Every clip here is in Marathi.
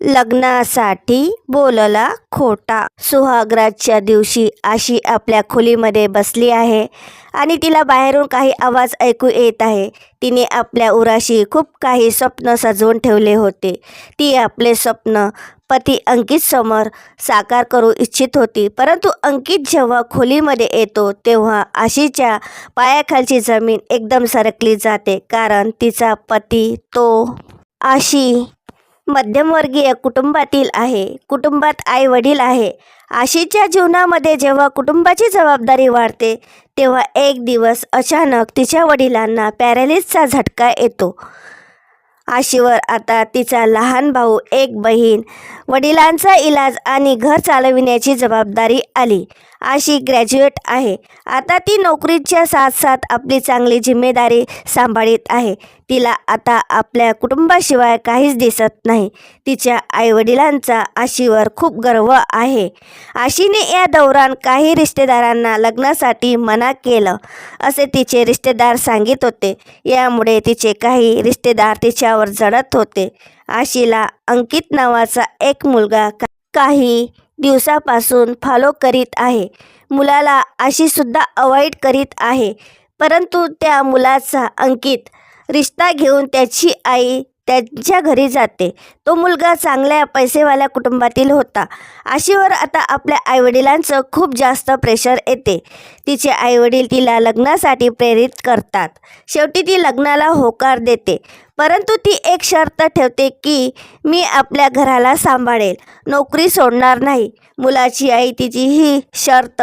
लग्नासाठी बोलला खोटा. सुहागराजच्या दिवशी आशी आपल्या खोलीमध्ये बसली आहे आणि तिला बाहेरून काही आवाज ऐकू येत आहे. तिने आपल्या उराशी खूप काही स्वप्न सजवून ठेवले होते. ती आपले स्वप्न पती अंकित समोर साकार करू इच्छित होती. परंतु अंकित जेव्हा खोलीमध्ये येतो तेव्हा आशीच्या पायाखालची जमीन एकदम सरकली जाते. कारण तिचा पती तो आशी मध्यमवर्गीय कुटुंबातील आहे. कुटुंबात आई वडील आहे. आशीच्या जीवनामध्ये जेव्हा कुटुंबाची जबाबदारी वाढते तेव्हा एक दिवस अचानक तिच्या वडिलांना पॅरालिसचा झटका येतो. आशीवर आता तिचा लहान भाऊ एक बहीण वडिलांचा इलाज आणि घर चालविण्याची जबाबदारी आली. अशी ग्रॅज्युएट आहे. आता ती नोकरीच्या साथ साथ आपली चांगली जिम्मेदारी सांभाळीत आहे. तिला आता आपल्या कुटुंबाशिवाय काहीच दिसत नाही. तिच्या आईवडिलांचा आशीवर खूप गर्व आहे. आशीने या दौरान काही रिश्तेदारांना लग्नासाठी मना केलं असे तिचे रिश्तेदार सांगित होते. यामुळे तिचे काही रिश्तेदार तिच्यावर जडत होते. आशीला अंकित नावाचा एक मुलगा काही दिवसापासून फॉलो करीत आहे. मुलाला अशीसुद्धा अवॉइड करीत आहे. परंतु त्या मुलाचा अंकित रिश्ता घेऊन त्याची आई त्यांच्या घरी जाते. तो मुलगा चांगल्या पैसेवाल्या कुटुंबातील होता. आशीवर आता आपल्या आईवडिलांचं खूप जास्त प्रेशर येते. तिचे आईवडील तिला लग्नासाठी प्रेरित करतात. शेवटी ती लग्नाला होकार देते. परंतु ती एक शर्त ठेवते की मी आपल्या घराला सांभाळेल. नोकरी सोडणार नाही. मुलाची आई तिची ही शर्त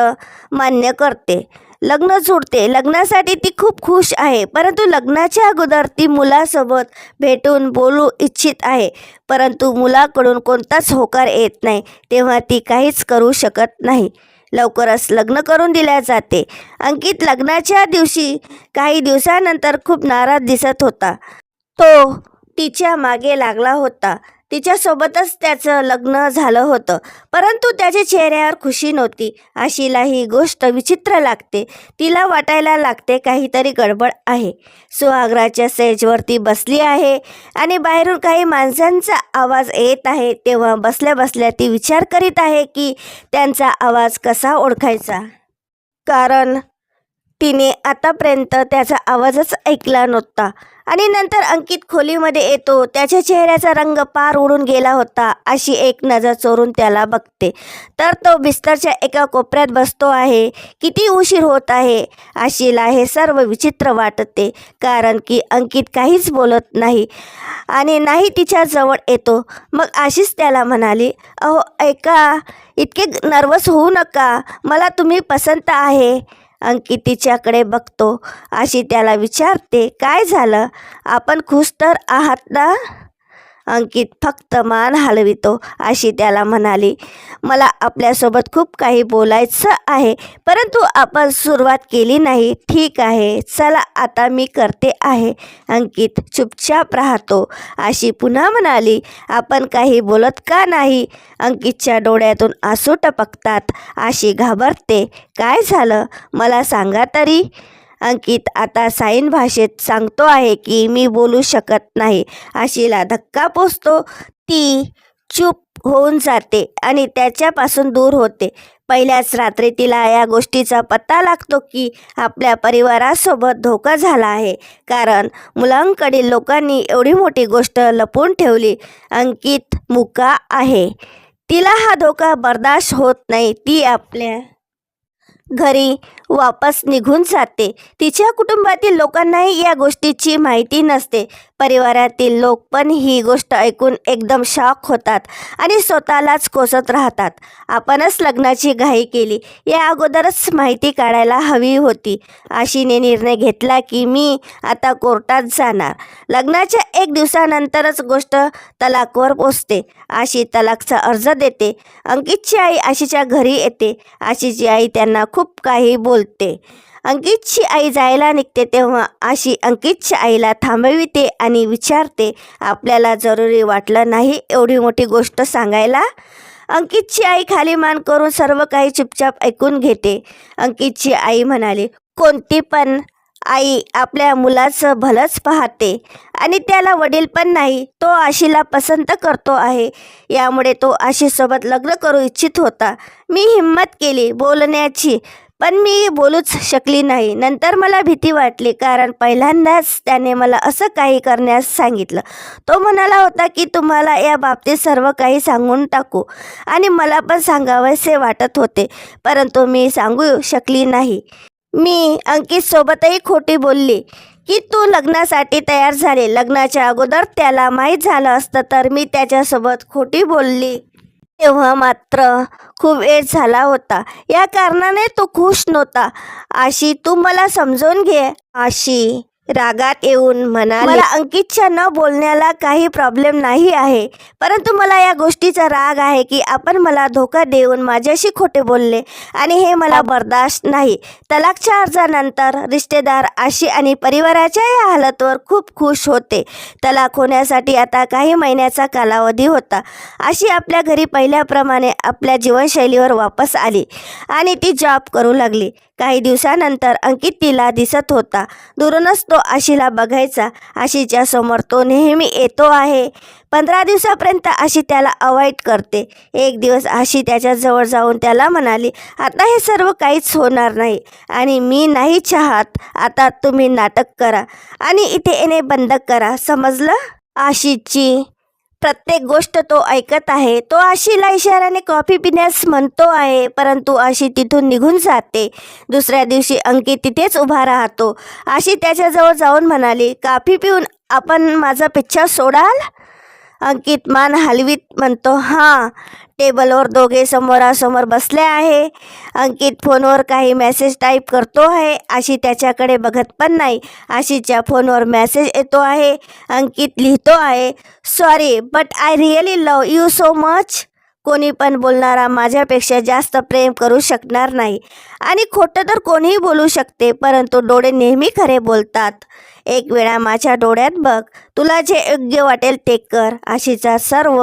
मान्य करते. लग्न जुडते लग्नासाठी ती खूप खुश आहे. परंतु लग्नाच्या अगोदर ती मुलासोबत भेटून बोलू इच्छित आहे. परंतु मुलाकडून कोणताच होकार येत नाही. तेव्हा ती काहीच करू शकत नाही. लवकरच लग्न करून दिल्या जाते. अंकित लग्नाच्या दिवशी काही दिवसानंतर खूप नाराज दिसत होता. तो तिच्यामागे लागला होता. तिच्यासोबतच त्याचं लग्न झालं होतं. परंतु त्याच्या चेहऱ्यावर खुशी नव्हती. आशीला ही गोष्ट विचित्र लागते. तिला वाटायला लागते काहीतरी गडबड आहे. सुहागराच्या स्टेजवरती बसली आहे आणि बाहेरून काही माणसांचा आवाज येत आहे. तेव्हा बसल्या बसल्या ती विचार करीत आहे की त्यांचा आवाज कसा ओळखायचा? कारण तिने आतापर्यंत त्याचा आवाजच ऐकला नव्हता. आणि नंतर अंकित खोलीमध्ये येतो त्याच्या चेहऱ्याचा रंग पार उडून गेला होता अशी एक नजर चोरून त्याला बघते. तर तो बिस्तरच्या एका कोपऱ्यात बसतो आहे किती उशीर होत आहे आशीला हे सर्व विचित्र वाटते कारण की अंकित काहीच बोलत नाही आणि नाही तिच्या जवळ येतो. मग आशीष त्याला म्हणाली अहो ऐका इतके नर्वस होऊ नका मला तुम्ही पसंत आहे. अंकित तिच्याकडे बघतो. अशी त्याला विचारते काय झालं? आपण खुश तर आहात ना? अंकित फक्त मान हलवितो अशी त्याला म्हणाली. मला आपल्यासोबत खूप काही बोलायचं आहे परंतु आपण सुरुवात केली नाही. ठीक आहे चला आता मी करते आहे. अंकित चुपचाप राहतो. अशी पुन्हा म्हणाली आपण काही बोलत का नाही? अंकितच्या डोळ्यातून आसू टपकतात. अशी घाबरते. काय झालं? मला सांगा तरी. अंकित आता साईन भाषेत सांगतो आहे की मी बोलू शकत नाही. आशीला धक्का पोचतो. ती चूप होऊन जाते आणि त्याच्यापासून दूर होते. पहिल्याच रात्री तिला या गोष्टीचा पत्ता लागतो की आपल्या परिवारासोबत धोका झाला आहे. कारण मुलांकडील लोकांनी एवढी मोठी गोष्ट लपवून ठेवली. अंकित मुका आहे. तिला हा धोका बर्दाश्त होत नाही. ती आपल्या घरी वापस निघून जाते. तिच्या कुटुंबातील लोकांनाही या गोष्टीची माहिती नसते. परिवारातील लोक पण ही गोष्ट ऐकून एकदम शॉक होतात आणि स्वतःलाच कोसत राहतात. आपणच लग्नाची घाई केली. या अगोदरच माहिती काढायला हवी होती. आशीने निर्णय घेतला की मी आता कोर्टात जाणार. लग्नाच्या एक दिवसानंतरच गोष्ट तलाकवर पोचते. आशी तलाकचा अर्ज देते. अंकितची आई आशीच्या घरी येते. आशीची आई त्यांना खूप काही बोल बोलते. अंकितची आई जायला निघते तेव्हा अशी अंकितची आईला थांबविते आणि विचारते आपल्याला जरुरी वाटलं नाही एवढी मोठी गोष्ट सांगायला? अंकितची आई खाली मान करून सर्व काही चुपचाप ऐकून घेते. अंकितची आई म्हणाली कोणती पण आई आपल्या मुलाचं भलंच पाहते आणि त्याला वडील पण नाही तो आशीला पसंत करतो आहे. यामुळे तो आशीसोबत लग्न करू इच्छित होता. मी हिंमत केली बोलण्याची पण मी बोलूच शकली नाही. नंतर मला भीती वाटली कारण पहिल्यांदाच त्याने मला असं काही करण्यास सांगितलं. तो म्हणाला होता की तुम्हाला या बाबतीत सर्व काही सांगून टाकू आणि मला पण सांगावेसे वाटत होते परंतु मी सांगू शकली नाही. मी अंकित सोबतही खोटी बोलली की तू लग्नासाठी तयार झाले. लग्नाच्या अगोदर त्याला माहीत झालं असतं तर मी त्याच्यासोबत खोटी बोलली. तेव्हा मात्र खूप वेळ झाला होता. या कारणाने तो खुश नव्हता. आशी तू मला समजून घे आशी. रागात येऊन म्हणाले मला अंकितच्या न बोलण्याला काही प्रॉब्लेम नाही आहे परंतु मला या गोष्टीचा राग आहे की आपण मला धोका देऊन माझ्याशी खोटे बोलले आणि हे मला बर्दाश्त नाही. तलाकच्या अर्जानंतर रिश्तेदार आशी आणि परिवाराच्या या हालतवर खूप खुश होते. तलाक होण्यासाठी आता काही महिन्याचा कालावधी होता. अशी आपल्या घरी पहिल्याप्रमाणे आपल्या जीवनशैलीवर वापस आली आणि ती जॉब करू लागली. काही दिवसानंतर अंकित तिला दिसत होता. दुरूनच तो आशीला बघायचा. आशीच्या समोर तो नेहमी येतो आहे. पंधरा दिवसापर्यंत आशी त्याला अवॉइड करते. एक दिवस आशी त्याच्याजवळ जाऊन त्याला म्हणाली आता हे सर्व काहीच होणार नाही आणि मी नाही चाहत. आता तुम्ही नाटक करा आणि इथे येणे बंद करा. समजलं? आशीची प्रत्येक गोष्ट तो ऐकत आहे. तो आशीला इशाऱ्याने कॉफी पिण्यास म्हणतो आहे परंतु आशी तिथून निघून जाते. दुसऱ्या दिवशी अंकित तिथेच उभा राहतो. आशी त्याच्याजवळ जाऊन म्हणाली कॉफी पिऊन आपण माझा पिच्छा सोडाल? अंकित मान हलवीत म्हणतो हां टेबलवर दोघे समोरासमोर बसले आहे. अंकित फोनवर काही मेसेज टाईप करतो आहे. आशी त्याच्याकडे बघत पण नाही. आशीच्या फोनवर मेसेज येतो आहे. अंकित लिहितो आहे sorry but I really love you so much कोणी पण बोलणारा माझ्यापेक्षा जास्त प्रेम करू शकणार नाही. आणि खोटं तर कोणीही बोलू शकते परंतु डोळे नेहमी खरे बोलतात. एक वेळा माझ्या डोळ्यात बघ तुला जे योग्य वाटेल ते कर. आशीचा सर्व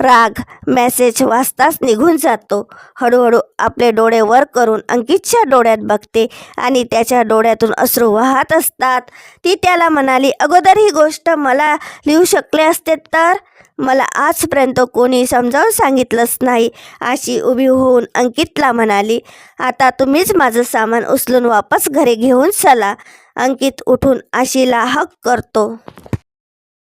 राग मेसेज वाचताच निघून जातो. हळूहळू आपले डोळे वर करून अंकितच्या डोळ्यात बघते आणि त्याच्या डोळ्यातून अश्रू वाहत असतात. ती त्याला म्हणाली अगोदर ही गोष्ट मला लिहू शकले असते तर? मला आजपर्यंत कोणी समजावून सांगितलंच नाही. अशी उभी होऊन अंकितला म्हणाली आता तुम्हीच माझं सामान उचलून वापस घरी घेऊन चला. अंकित उठून आशीला हक करतो.